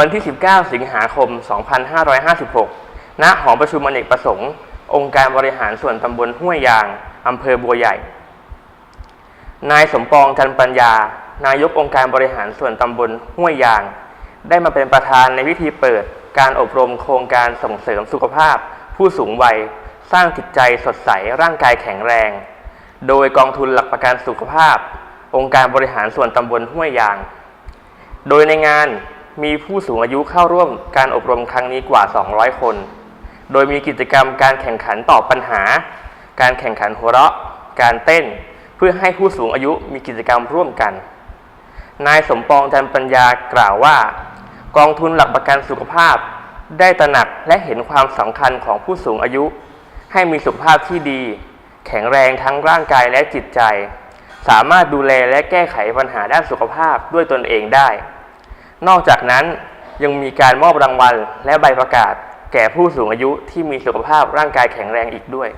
วันที่ 19 สิงหาคม 2556 ณ หอประชุมอเนกประสงค์ องค์การบริหารส่วนตำบลห้วยยาง อำเภอบัวใหญ่ นายสมปองจันปัญญา นายกองค์การบริหารส่วนตำบลห้วยยาง ได้มาเป็นประธานในพิธีเปิดการอบรมโครงการส่งเสริมสุขภาพ ผู้สูงวัย สร้างจิตใจสดใส ร่างกายแข็งแรง โดยกองทุนหลักประกันสุขภาพ องค์การบริหารส่วนตำบลห้วยยาง โดยในงาน มีผู้สูงอายุเข้าร่วมการอบรมครั้งนี้กว่า 200 คน โดยมีกิจกรรมการแข่งขันตอบปัญหา การแข่งขันหัวเราะ การเต้น เพื่อให้ผู้สูงอายุมีกิจกรรมร่วมกัน นายสมปองจันปัญญากล่าวว่า กองทุนหลักประกันสุขภาพ ได้ตระหนักและเห็นความสำคัญของผู้สูงอายุ ให้มีสุขภาพที่ดี แข็งแรงทั้งร่างกายและจิตใจ สามารถดูแลและแก้ไขปัญหาด้านสุขภาพด้วยตนเองได้ นอกจากนั้นยังมีการมอบรางวัลและใบประกาศ แก่ผู้สูงอายุที่มีสุขภาพร่างกายแข็งแรงอีกด้วย